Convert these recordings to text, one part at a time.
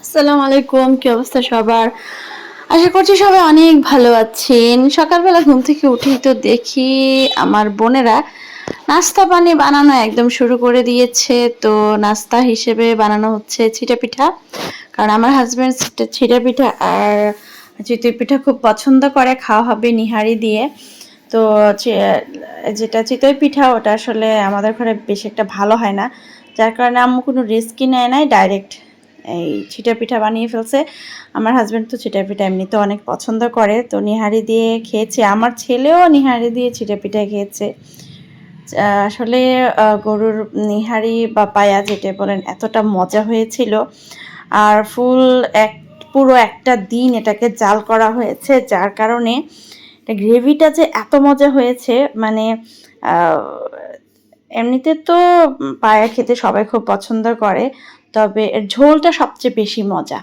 আসসালামু আলাইকুম, কি অবস্থা সবার? আশা করছি সবাই অনেক ভালো আছেন। সকালবেলা ঘুম থেকে উঠেই তো দেখি আমার বোনেরা নাস্তা পানি বানানো একদম শুরু করে দিয়েছে। তো নাস্তা হিসেবে বানানো হচ্ছে চিটা পিঠা। কারণ আমার হাজব্যান্ড চিটা পিঠা আর চিতই পিঠা খুব পছন্দ করে, খাওয়া হবে নিহারি দিয়ে। তো যেটা চিতই পিঠা ওটা আসলে আমাদের ঘরে বেশি একটা ভালো হয় না। যার কারণে আম্মু কোনো রিস্কই নেয় নাই ডাইরেক্ট এই চিটা পিঠা বানিয়ে ফেলছে। আমার হাজব্যান্ড তো চিটা পিঠা এমনিতে অনেক পছন্দ করে। তো নিহারি দিয়ে খেয়েছে। আমার ছেলেও নিহারি দিয়ে চিটা পিঠা খেয়েছে। আসলে গরুর নিহারি বা পায়া যেটা বলেন, এতটা মজা হয়েছিল। আর ফুল এক, পুরো একটা দিন এটাকে জাল করা হয়েছে। যার কারণে গ্রেভিটা যে এত মজা হয়েছে মানে এমনিতে তো পায়া খেতে সবাই খুব পছন্দ করে। তবে এর ঝোলটা সবচেয়ে বেশি মজা।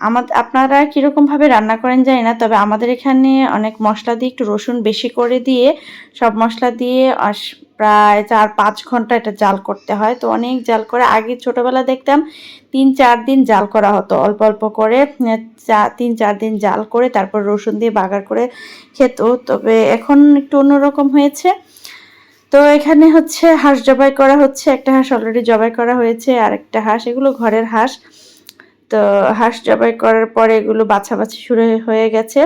আমাদের আপনারা কীরকমভাবে রান্না করেন জানি না, তবে আমাদের এখানে অনেক মশলা দিয়ে একটু রসুন বেশি করে দিয়ে, সব মশলা দিয়ে প্রায় চার পাঁচ ঘণ্টা এটা জাল করতে হয়। তো অনেক জাল করে, আগে ছোটোবেলা দেখতাম তিন চার দিন জাল করা হতো। অল্প অল্প করে চা, তিন চার দিন জাল করে তারপর রসুন দিয়ে বাগার করে খেত। তবে এখন একটু অন্যরকম হয়েছে। তো এখানে হচ্ছে হাঁস জবাই করা হচ্ছে। একটা হাঁস অলরেডি জবাই করা হয়েছে আর একটা হাঁস, এগুলো ঘরের হাঁস। তো হাঁস জবাই করার পরে এগুলো বাছাবাছি শুরু হয়ে গেছে।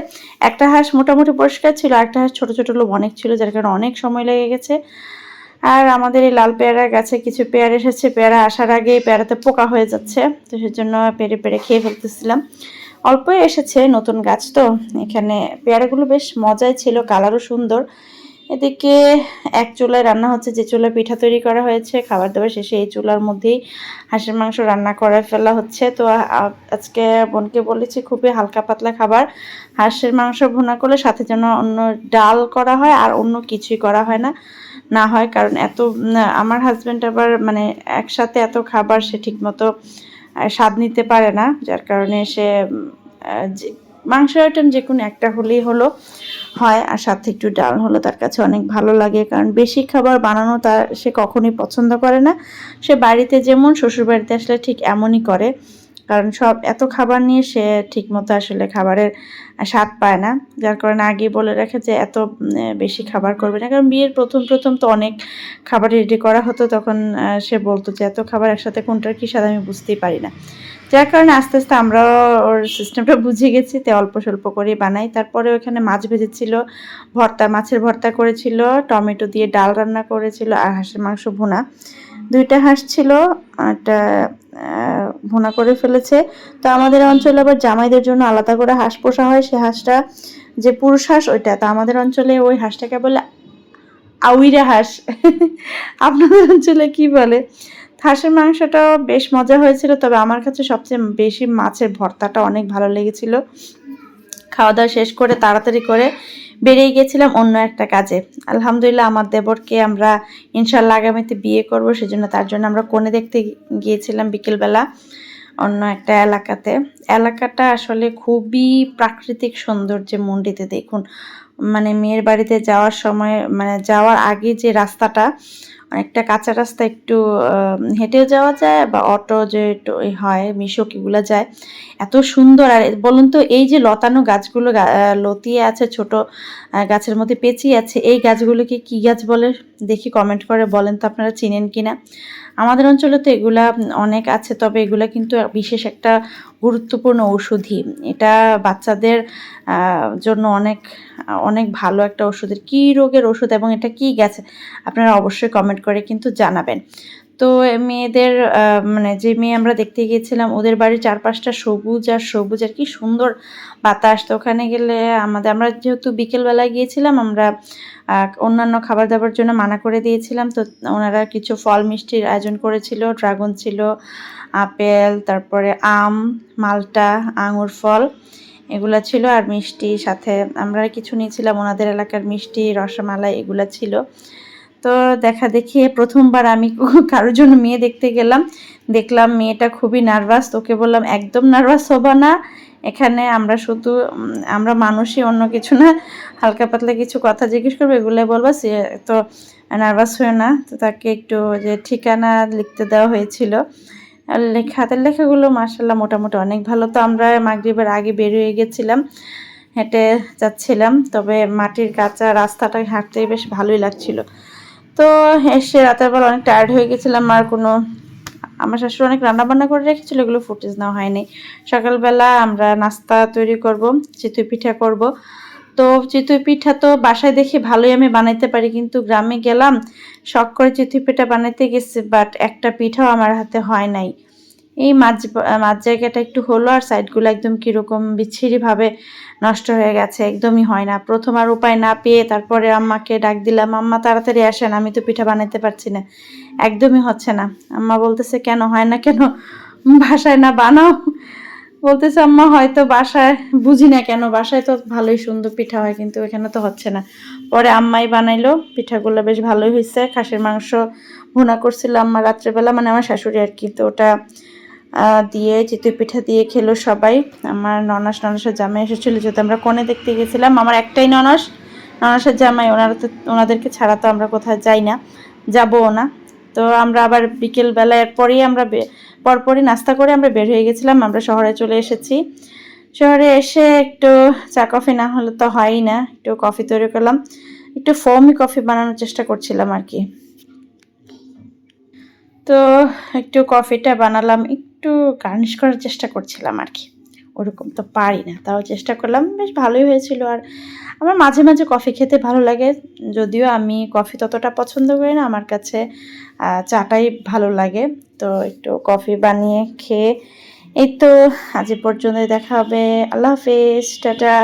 একটা হাঁস মোটামুটি পরিষ্কার ছিল একটা হাঁস ছোটো ছোটো লোক অনেক ছিল, যার কারণে অনেক সময় লেগে গেছে। আর আমাদের এই লাল পেয়ারা গাছে কিছু পেয়ারা এসেছে, পেয়ারা আসার আগে পেয়ারাতে পোকা হয়ে যাচ্ছে। তো সেজন্য পেরে পেরে খেয়ে ফেলতেছিলাম। অল্পই এসেছে নতুন গাছ, তো এখানে পেয়ারাগুলো বেশ মজাই ছিল, কালারও সুন্দর। এদিকে এক চুলায় রান্না হচ্ছে, যে চুলায় পিঠা তৈরি করা হয়েছে, খাবার দাবার শেষে এই চুলার মধ্যেই হাঁসের মাংস রান্না করে ফেলা হচ্ছে। তো আজকে বোনকে বলেছি খুবই হালকা পাতলা খাবার। হাঁসের মাংস ভুনা করলে সাথে যেন অন্য ডাল করা হয় আর অন্য কিছুই করা হয় না না হয়। কারণ এত আমার হাজব্যান্ড আবার মানে একসাথে এত খাবার সে ঠিকমতো স্বাদ নিতে পারে না। যার কারণে সে মাংস আইটেম যে কোনো একটা হলেই হলো। হয় আর সাথে একটু ডাল হলো তার কাছে অনেক ভালো লাগে। কারণ বেশি খাবার বানানো তার সে কখনোই পছন্দ করে না। সে বাড়িতে যেমন শ্বশুর বাড়িতে আসলে ঠিক এমনই করে। কারণ সব এত খাবার নিয়ে সে ঠিকমতো আসলে খাবারের স্বাদ পায় না। যার কারণে আগে বলে রাখে যে এত বেশি খাবার করবে না। কারণ বিয়ের প্রথম প্রথম তো অনেক খাবার রেডি করা হতো। তখন সে বলতো যে এত খাবার একসাথে কোনটার কী স্বাদ আমি বুঝতেই পারি না। যার কারণে আস্তে আস্তে আমরা ওর সিস্টেমটা বুঝে গেছি, তে অল্প স্বল্প করে বানাই। তারপরে ওখানে মাছ ভেজেছিল, ভর্তা, মাছের ভর্তা করেছিল, টমেটো দিয়ে ডাল রান্না করেছিল আর হাঁসের মাংস ভুনা। দুইটা হাঁস ছিল একটা ভুনা করে ফেলেছে। তো আমাদের অঞ্চলে আবার জামাইদের জন্য আলাদা করে হাঁস পোষা হয়। সে হাঁসটা যে পুরুষ হাঁস, ওইটা। তো আমাদের অঞ্চলে ওই হাঁসটাকে বলে আউইরা হাঁস। আপনাদের অঞ্চলে কি বলে? হাঁসের মাংসটা বেশ মজা হয়েছিল, তবে আমার কাছে সবচেয়ে বেশি মাছের ভর্তাটা অনেক ভালো লেগেছিল। খাওয়া দাওয়া শেষ করে তাড়াতাড়ি করে বেরিয়ে গেছিলাম অন্য একটা কাজে। আলহামদুলিল্লাহ আমার দেবরকে আমরা ইনশাল্লাহ আগামীতে বিয়ে করব, সেজন্য তার জন্য আমরা কোণে দেখতে গিয়েছিলাম বিকেলবেলা অন্য একটা এলাকাতে। এলাকাটা আসলে খুবই প্রাকৃতিক সৌন্দর্যে মণ্ডিতে দেখুন। মানে মেয়ের বাড়িতে যাওয়ার সময় মানে যাওয়ার আগে যে রাস্তাটা, অনেকটা কাঁচা রাস্তা, একটু হেঁটেও যাওয়া যায় বা অটো যে হয় মিশক এগুলো যায়, এত সুন্দর। আর বলুন তো, এই যে লতানো গাছগুলো লতিয়ে আছে, ছোট গাছের মধ্যে পেঁচিয়ে আছে, এই গাছগুলোকে কি গাছ বলে? দেখি কমেন্ট করে বলেন তো আপনারা চিনেন কিনা। আমাদের অঞ্চলে তো এগুলা অনেক আছে, তবে এগুলা কিন্তু বিশেষ একটা গুরুত্বপূর্ণ ঔষধি। এটা বাচ্চাদের জন্য অনেক অনেক ভালো একটা ওষুধের কী রোগের ওষুধ এবং এটা কি গেছে, আপনারা অবশ্যই কমেন্ট করে কিন্তু জানাবেন। তো মেয়েদের মানে যে মেয়ে আমরা দেখতে গিয়েছিলাম, ওদের বাড়ির চারপাশটা সবুজ আর সবুজ আর কি সুন্দর বাতাস। তো ওখানে গেলে আমাদের, আমরা যেহেতু বিকেলবেলায় গিয়েছিলাম, আমরা অন্যান্য খাবার দাবার জন্য মানা করে দিয়েছিলাম। তো ওনারা কিছু ফল মিষ্টির আয়োজন করেছিল, ড্রাগন ছিল, আপেল, তারপরে আম, মালটা, আঙুর ফল এগুলা ছিল আর মিষ্টি। সাথে আমরা কিছু নিয়েছিলাম, ওনাদের এলাকার মিষ্টি, রসমালাই এগুলা ছিল। তো দেখা দেখি প্রথমবার আমি কারোর জন্য মেয়ে দেখতে গেলাম। দেখলাম মেয়েটা খুবই নার্ভাস। তোকে বললাম, একদম নার্ভাস হবা না। এখানে আমরা শুধু আমরা মানুষই অন্য কিছু না। হালকা পাতলা কিছু কথা জিজ্ঞেস করব, এগুলো বলব। সে তো নার্ভাস হয়ে না। তো তাকে একটু যে ঠিকানা লিখতে দেওয়া হয়েছিল। আর হাতের লেখাগুলো মার্শাল্লাহ মোটামুটি অনেক ভালো। তো আমরা মাগরিবের আগে বের হয়ে গেছিলাম, হেঁটে যাচ্ছিলাম। তবে মাটির কাঁচা রাস্তাটা হাঁটতে বেশ ভালোই লাগছিল। তো এসে রাতের বেলা অনেক টায়ার্ড হয়ে গেছিলাম আর কোনো, আমার শাশুড়ি অনেক রান্না বান্না করে রেখেছিল, এগুলো ফুটেজ নেওয়া হয়নি। সকালবেলা আমরা নাস্তা তৈরি করব, চিতুই পিঠা করব। তো চিতুই পিঠা তো বাসায় দেখে ভালোই আমি বানাইতে পারি, কিন্তু গ্রামে গেলাম, শখ করে চিতুই পিঠা বানাইতে গেছি বাট একটা পিঠাও আমার হাতে হয় নাই। এই মাঝ মাঝ জায়গাটা একটু হলো আর সাইডগুলো একদম কীরকম বিচ্ছিরিভাবে নষ্ট হয়ে গেছে, একদমই হয় না। প্রথম আর উপায় না পেয়ে তারপরে আম্মাকে ডাক দিলাম, আম্মা, তাড়াতাড়ি আসেন, আমি তো পিঠা বানাইতে পারছি না। একদমই হচ্ছে না। আম্মা বলতেছে, কেন, হয় না কেন? বাসায় না বানাও? বলতেছে, আম্মা, হয়তো বাসায়, বুঝি না কেন, বাসায় তো ভালোই সুন্দর পিঠা হয়, কিন্তু এখানে তো হচ্ছে না। পরে আম্মাই বানাইলো, পিঠাগুলো বেশ ভালোই হয়েছে খাসির মাংস ভুনা করছিল আম্মা রাত্রেবেলা মানে আমার শাশুড়ি আর কি, তো ওটা দিয়ে চিতই পিঠা দিয়ে খেলো সবাই। আমার ননাস, ননাসের জামাই এসেছিল যেহেতু আমরা কোণে দেখতে গেছিলাম। আমার একটাই ননাস, ননাসের জামাই। ওনারা তো, ওনাদেরকে ছাড়া তো আমরা কোথাও যাই না, যাবও না। তো আমরা আবার বিকেল বেলার পরেই আমরা পরপরই নাস্তা করে আমরা বের হয়ে গেছিলাম। আমরা শহরে চলে এসেছি। শহরে এসে একটু চা কফি না হলে তো হয়ই না। একটু কফি তৈরি করলাম। একটু ফোমি কফি বানানোর চেষ্টা করছিলাম আর কি। তো একটু কফিটা বানালাম। একটু গার্নিশ করার চেষ্টা করছিলাম আর কি। ওরকম তো পারি না, তাও চেষ্টা করলাম, বেশ ভালোই হয়েছিল। আর আমার মাঝে মাঝে কফি খেতে ভালো লাগে, যদিও আমি কফি ততটা পছন্দ করি না, আমার কাছে চাটাই ভালো লাগে। তো একটু কফি বানিয়ে খেয়ে, এই তো আজ পর্যন্ত দেখা হবে, আল্লাহ হাফেজ, টাটা।